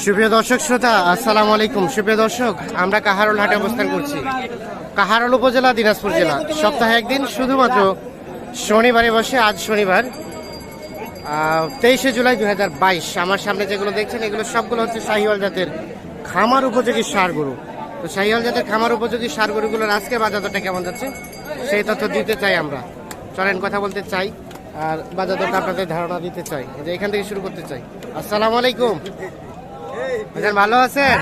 সুপ্রিয় দর্শক শ্রোতা, আসসালামু আলাইকুম। সুপ্রিয় দর্শক, আমরা কাহারোল হাটে অবস্থান করছি। কাহারোল উপজেলা, দিনাজপুর জেলা। সপ্তাহে একদিন, শুধুমাত্র শনিবারে বসে, আজ শনিবার তেইশে জুলাই দু হাজার বাইশ। আমার সামনে যেগুলো দেখছেন, এগুলো সবগুলো হচ্ছে শাহিওয়াল জাতের খামার উপযোগী সার গরু। তো শাহিওয়াল জাতের খামার উপযোগী সার গরুগুলোর আজকের বাজার দরটা কেমন যাচ্ছে, সেই তথ্য দিতে চাই আমরা। চলেন, কথা বলতে চাই, আর বাজার দরটা আপনাদের ধারণা দিতে চাই। এখান থেকে শুরু করতে চাই। আসসালামু আলাইকুম। ভাইজান ভালো আছেন?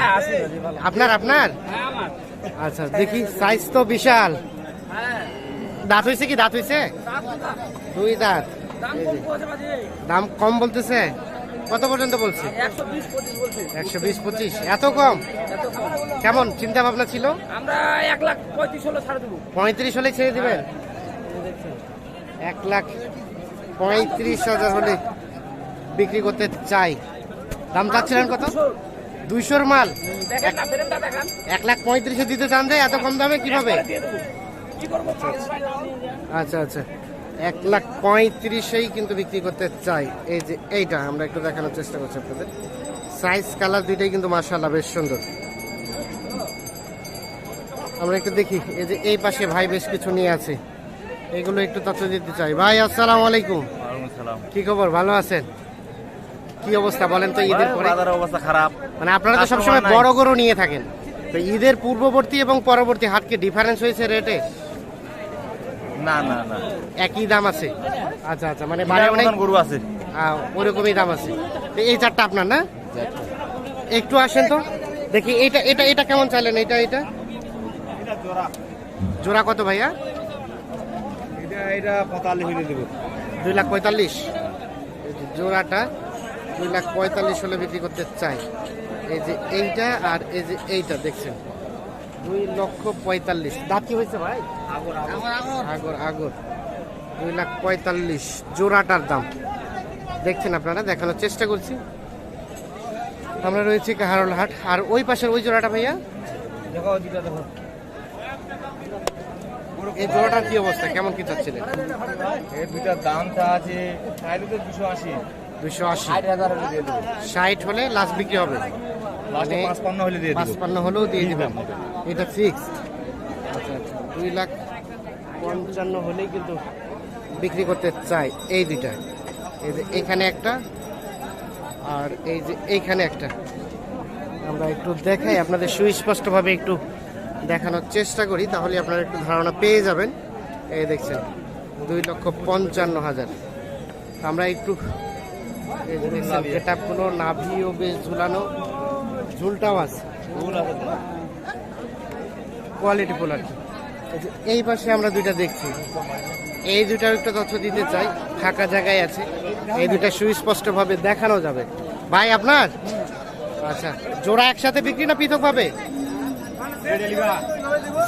আপনার আপনার? আচ্ছা দেখি সাইজ তো বিশাল। দাঁত হয়েছে কি? দাঁত হয়েছে দুই দাঁত। দাম কম বলতেছে? কত পর্যন্ত বলছে? একশো বিশ পঁচিশ এত কম? কেমন চিন্তা ভাবনা ছিল পঁয়ত্রিশ হলে ছেড়ে দিবেন? এক লাখ পঁয়ত্রিশ হাজার হলে বিক্রি করতে চাই। দাম চাচ্ছিলেন কত? দুইশোর মাল। এক লাখ পঁয়ত্রিশে দিতে চান যে এত কম দামে কীভাবে? কি করব? আচ্ছা আচ্ছা। এক লাখ পঁয়ত্রিশেই কিন্তু বিক্রি করতে চাই। এই যে এইটা আমরা একটু দেখানোর চেষ্টা করছি আপনাদের। সাইজ কালার দুইটাই কিন্তু মার্শাল্লাহ বেশ সুন্দর। আমরা একটু দেখি এই যে এই পাশে ভাই বেশ কিছু নিয়ে আছে। এগুলো একটু তথ্য দিতে চাই। ভাই আসসালামু আলাইকুম। কি খবর? ভালো আছেন? কি অবস্থা বলেন তো ঈদের পরে? বাজারের অবস্থা খারাপ। মানে আপনারা তো সবসময় বড় গরু নিয়ে থাকেন। তো ঈদের পূর্ববর্তী এবং পরবর্তী হাটকে ডিফারেন্স হয়েছে রেটে না না না। একই দাম আছে? আচ্ছা আচ্ছা মানে বাড়ি অনেক গরু আছে। ওরকমই দাম আছে। তো এই চারটা আপনার না? একটু আসেন তো। দেখি এটা এটা এটা কেমন চাইলেন? এটা এটা? জোড়া কত ভাইয়া? এটা এটা পঁয়তাল্লিশ হইলে দেবো। দুই লাখ পঁয়তাল্লিশ। জোড়াটা দুই লাখ পঁয়তাল্লিশ হলে বিক্রি করতে চাই। এই যে এইটা আর এই যে এইটা দেখছেন? দুই লক্ষ পঁয়তাল্লিশ। দাঁত কি হয়েছে ভাই? আগর আগর। দুই লাখ পঁয়তাল্লিশ জোড়াটার দাম। দেখছেন আপনারা? দেখানোর চেষ্টা করছি। আমরা রয়েছি কাহারল হাট। আর ওই পাশের ওই জোড়াটা ভাইয়া? দেখো দুটা দেখো এই জোড়াটার কি অবস্থা? কেমন কি চাচ্ছিলেন? এই দুটার দামটা আছে চাইলে তো দুশো আশি। দুইশো আশি। ষাট হলে লাস্ট বিক্রি হবে। মানে- পাঁচপান্ন হলে দিয়ে পাঁচপান্ন হলেও দিয়ে দিবেন এটা ফিক্সড আচ্ছা আচ্ছা। দুই লাখ পঞ্চান্ন হলেই কিন্তু বিক্রি করতে চাই এই দুইটা। এই যে এইখানে একটা আর এই যে এইখানে একটা। আমরা একটু দেখাই আপনাদের সুস্পষ্টভাবে একটু দেখানোর চেষ্টা করি তাহলে আপনারা একটু ধারণা পেয়ে যাবেন। এই দেখছেন দুই লক্ষ পঞ্চান্ন হাজার। আমরা একটু যে দেখছেন নাভিও বেশ ঝুলানো। ঝুলটাও আছে। কোয়ালিটি ফুল আর এই পাশে আমরা দুইটা দেখছি। এই দুইটার একটা তথ্য দিতে চাই। ফাঁকা জায়গায় আছে। এই দুইটা সুস্পষ্টভাবে দেখানো যাবে। ভাই আপনার? আচ্ছা জোড়া একসাথে বিক্রি না পৃথক ভাবে?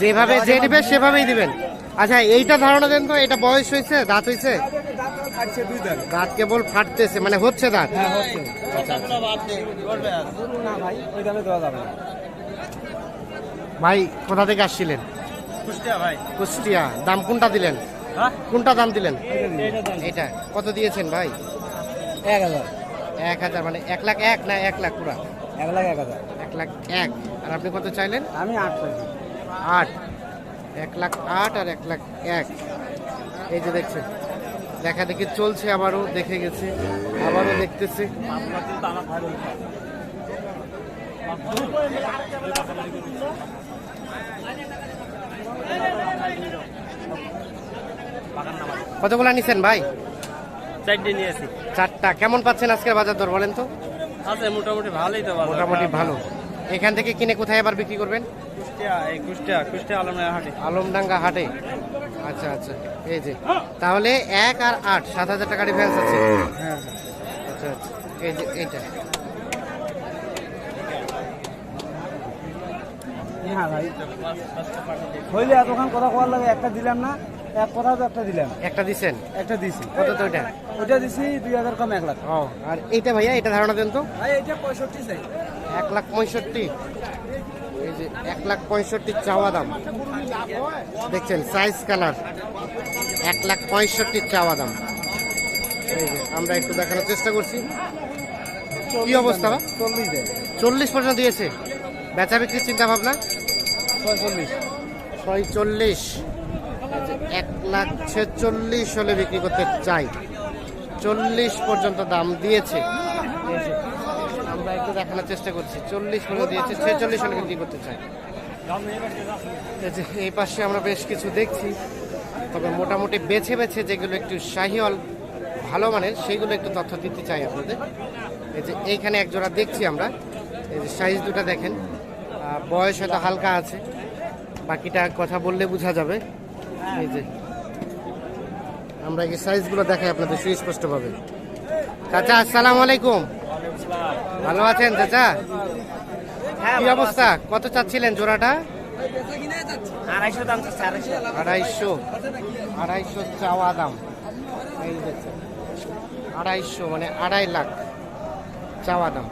যেভাবে যে নেবে সেভাবেই দিবেন। আচ্ছা এইটা ধারণা দেন তো এটা বয়স হয়েছে দাঁত হয়েছে? দাঁত কেবল ফাটতেছে মানে হচ্ছে দাঁত। আচ্ছা আচ্ছা। ওই দামে দেওয়া যাবে ভাই কোথা থেকে আসছিলেন? কুষ্টিয়া ভাই। কুষ্টিয়া। দাম কোনটা দিলেন? হ্যাঁ? কোনটা দাম দিলেন? এটা কত দিয়েছেন ভাই? এক হাজার। এক হাজার মানে এক লাখ এক না এক লাখ পুরা? এক লাখ এক হাজার। এক লাখ এক। আর আপনি কত চাইলেন? আমি আট আট। এক লাখ আট আর এক লাখ এক। এই যে দেখছেন। দেখা দেখি চলছে আবারও দেখে গেছে আবারও দেখতেছে। কতগুলো নিছেন ভাই? চারটে নিয়েছি চারটা। কেমন পাচ্ছেন আজকের বাজার দর বলেন তো? আছে মোটামুটি ভালোই তো মোটামুটি ভালো। এখান থেকে কিনে কোথায় আবার বিক্রি করবেন? কুষ্টিয়া কুষ্টিয়া কুষ্টিয়া আলমের হাটে। আলমডাঙ্গা হাটে। আচ্ছা আচ্ছা। এই যে তাহলে এক আর আট সাত হাজার টাকা ডিফারেন্স আছে। হ্যাঁ। আচ্ছা আচ্ছা। এই যে এইটা। হ্যাঁ ভাই হইলে এতক্ষণ কথা কওয়ার লাগে একটা দিলাম না এক কথা তো একটা দিলাম। একটা দিছেন? একটা দিছি। কত তো ওইটা? ওটা দিছি দুই হাজার কম এক লাখ। ও আর এইটা ভাইয়া এটা ধারণা দেন তো। ভাই এটা পঁয়ষট্টি চাই। এক লাখ পঁয়ষট্টি। যে এক লাখ পঁয়ষট্টি চাওয়া দাম। দেখছেন সাইজ কালার এক লাখ পঁয়ষট্টি চাওয়া দাম। আমরা একটু দেখানোর চেষ্টা করছি। কি অবস্থা চল্লিশ চল্লিশ পর্যন্ত দিয়েছে। বেচা বিক্রির চিন্তা ভাবনা? ছয়চল্লিশ ছয়চল্লিশ। এক লাখ ছেচল্লিশ হলে বিক্রি করতে চাই। চল্লিশ পর্যন্ত দাম দিয়েছে। দেখানোর চেষ্টা করছি। চল্লিশ পর্যন্ত দিয়েছে, ছেচল্লিশ হলে বিক্রি করতে চাই এই পাশে আমরা বেশ কিছু দেখছি। তবে মোটামুটি বেছে বেছে যেগুলো একটু শাহিওয়াল ভালো মানের, সেইগুলো একটু তথ্য দিতে চাই আপনাদের। এই যে এইখানে এক জোড়া দেখছি আমরা। এই যে সাইজ দুটো দেখেন। বয়স হয়তো হালকা আছে। বাকিটা কথা বললে বোঝা যাবে। এই যে আমরা এই সাইজগুলো দেখাই আপনাদের সুস্পষ্টভাবে। চাচা, আসসালামু আলাইকুম। ভালো আছেন চাচা? কি অবস্থা? কত চাচ্ছিলেন জোড়াটা? আড়াইশো। দাম আড়াইশো চাওয়া দাম। এই আড়াইশো মানে আড়াই লাখ চাওয়া দাম।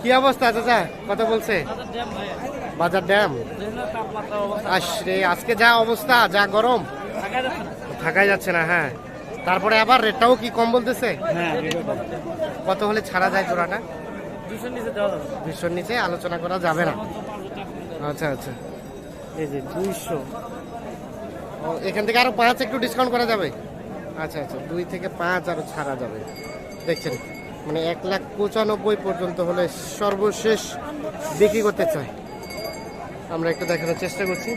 কি অবস্থা চাচা? কত বলছে? বাজার ড্যাম? আরে আজকে যা অবস্থা যা গরম থাকাই যাচ্ছে না হ্যাঁ। তারপরে আবার রেটটাও কি কম বলতেছে? হ্যাঁ কত হলে ছাড়া যায় জোড়াটা? দুশোর নিচে আলোচনা করা যাবে না। আচ্ছা আচ্ছা। এই যে দুইশো। ও এখান থেকে আরও পাঁচ একটু ডিসকাউন্ট করা যাবে? আচ্ছা আচ্ছা। দুই থেকে পাঁচ আরও ছাড়া যাবে। দেখছেন? মানে এক লাখ পঁচানব্বই পর্যন্ত হলে সর্বশেষ বিক্রি করতে চাই আমরা একটু দেখানোর চেষ্টা করছি।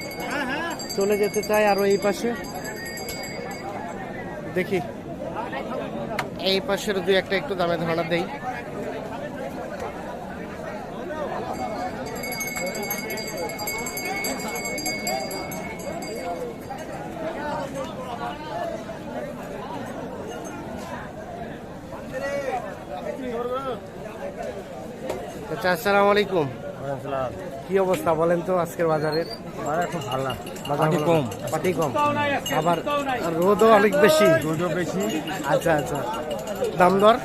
চলে যেতে চাই আরও এই পাশে। দেখি। এই পাশের দুই একটা একটু দামে ধারণা দেই। আচ্ছা আসসালামু আলাইকুম। কি অবস্থা বলেন তো আজকের বাজারের? বাজার খুব ভালো। বাজার কম। পাটি কম। আবার রোদও অনেক বেশি। দুধও বেশি। আচ্ছা আচ্ছা। দাম দর?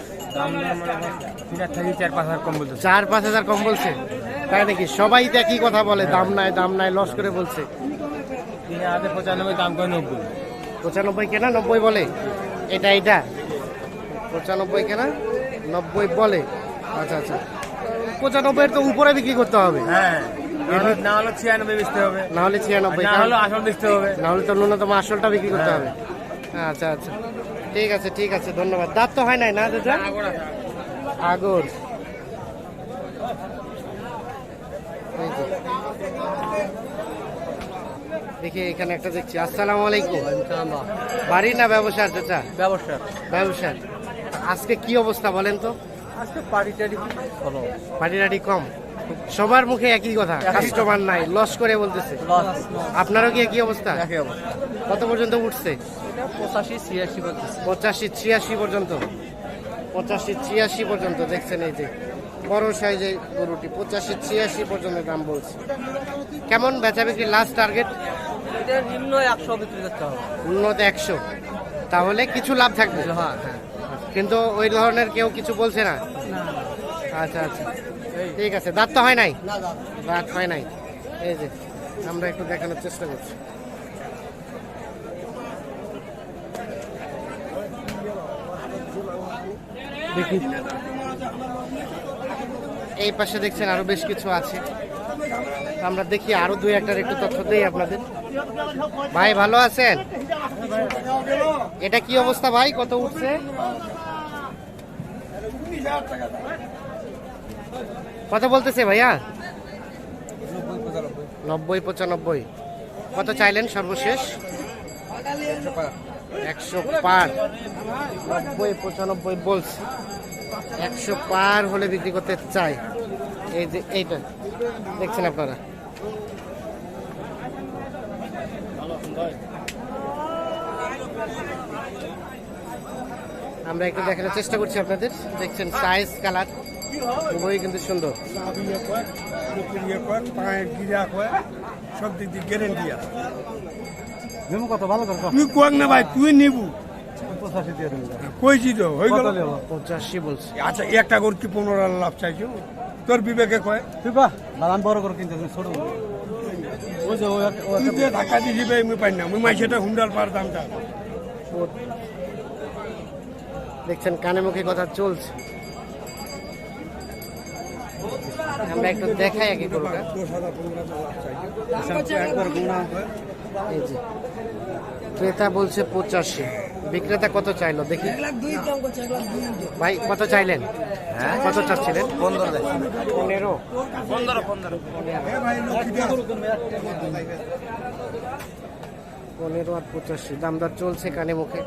চার পাঁচ হাজার কম বলতেছে। চার পাঁচ হাজার কম বলছে? তাই নাকি? সবাই তো একই কথা বলে দাম নাই দাম নাই লস করে বলছে। পঁচানব্বই দাম করে নব্বই। পঁচানব্বই কেনা নব্বই বলে? এটা এটা। পঁচানব্বই কেনা নব্বই বলে। আচ্ছা আচ্ছা। পঁচানব্বই তো উপরে বিক্রি করতে হবে। হ্যাঁ না হলে- ছিয়ানব্বই বেচতে হবে। না হলে ছিয়ানব্বই না হলে আসল বেচতে হবে। না হলে তো ন্যূনতম আসলটা বিক্রি করতে হবে। আচ্ছা আচ্ছা। ঠিক আছে ঠিক আছে ধন্যবাদ। দাঁত তো হয় নাই না দাদা? আগর দেখি এখানে একটা দেখছি। আসসালামু আলাইকুম। বাড়ি না ব্যবসার চাচা? ব্যবসা ব্যবসার। আজকে কি অবস্থা বলেন তো? কম। সবার মুখে একই কথা কাস্টমার নাই লস করে বলতেছে। আপনারও কি একই অবস্থা? কত পর্যন্ত উঠছে? পঁচাশি ছিয়াশি পঁচাশি ছিয়াশি পর্যন্ত। পঁচাশি ছিয়াশি পর্যন্ত দেখছেন এই যে বড় সাইজের গরুটি। পঁচাশি ছিয়াশি পর্যন্ত দাম বলছে। কেমন বেচা বিক্রি লাস্ট টার্গেট নিম্ন একশো বিক্রি করতে হবে। উন্নত একশো। তাহলে কিছু লাভ থাকবে। হ্যাঁ হ্যাঁ। কিন্তু ওই ধরনের কেউ কিছু বলছে না? আচ্ছা আচ্ছা। ঠিক আছে দাঁত তো হয় নাই? দাঁত হয় নাই। এই যে আমরা একটু দেখানোর চেষ্টা করছি। দেখি। এই পাশে দেখছেন আরও বেশ কিছু আছে। আমরা দেখি আরও দুই একটার একটু তথ্য দেই আপনাদের। ভাই ভালো আছেন? এটা কি অবস্থা ভাই? কত উঠছে? কত বলতেছে ভাইয়া? নব্বই পঁচানব্বই। কত চাইলেন সর্বশেষ? একশো পার। নব্বই পঁচানব্বই বলছে। একশো পার হলে বিক্রি করতে চাই। এই যে এইটা দেখছেন আপনারা? আমরা একটু দেখানোর চেষ্টা করছি আপনাদের। দেখছেন সাইজ কালার উভয়ই কিন্তু সুন্দর। সব দিক দিয়ে গ্যারেন্টি আছে যেমন কত ভালো তুই কোয়াক না ভাই তুই নিবু। পঁচাশি দিয়ে দেবেন কইছি তো হয়ে গেল। পঁচাশি বলছে। আচ্ছা একটা করে কি পনেরো লাভ চাইছো? তোর বিবেকে কয়। তুই বা দাম বড় করে কিনতে ছোট ধাক্কা আমি পাই না। মুই হুন্ডাল দেখছেন কানে মুখে কথা চলছে। আমরা একটু দেখাই আগে গরুটা। এই যে ক্রেতা বলছে পঁচাশি। বিক্রেতা কত চাইলো? দেখি। ভাই কত চাইলেন? কত চাচ্ছিলেন? পনেরো পনেরো? পনেরো পনেরো আর পঁচাশি দাম দর চলছে কানে মুখে।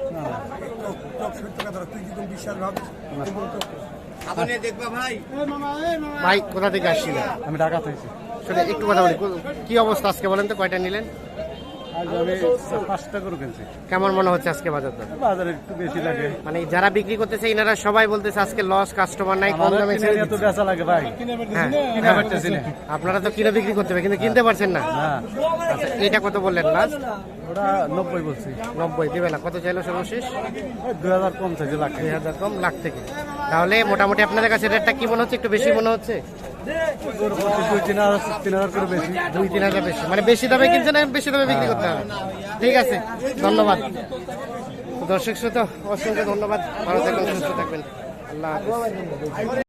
ভাই কোথা থেকে আসছিলেন? আমি ঢাকা থেকে। একটু কথা বলি। কি অবস্থা আজকে বলেন তো কয়টা নিলেন? কেমন মনে হচ্ছে আজকে বাজার দর বাজারে একটু বেশি লাগে। মানে যারা বিক্রি করতেছে এনারা সবাই বলতেছে আজকে লস কাস্টমার নাই কম দামে ছেড়ে নিয়ে বেচা লাগে ভাই। হ্যাঁ। কিনে পারতেছি না। আপনারা তো কিনে বিক্রি করতে হবে কিন্তু কিনতে পারছেন না। হ্যাঁ আচ্ছা এটা কত বললেন লাস্ট ওটা বলছি। দিবে না। কত চাইলো সর্বশেষ? ওই দুই হাজার কম চাইছে লাখ। কম লাখ থেকে। তাহলে মোটামুটি আপনাদের কাছে রেটটা কি মনে হচ্ছে? একটু বেশি মনে হচ্ছে? দুই তিন হাজার বেশি। মানে বেশি দামে কিনছে না বেশি দামে বিক্রি করতে হবে। ঠিক আছে, ধন্যবাদ। দর্শক শ্রোতা, অসংখ্য ধন্যবাদ। ভালো থাকবেন, সুস্থ থাকবেন। আল্লাহ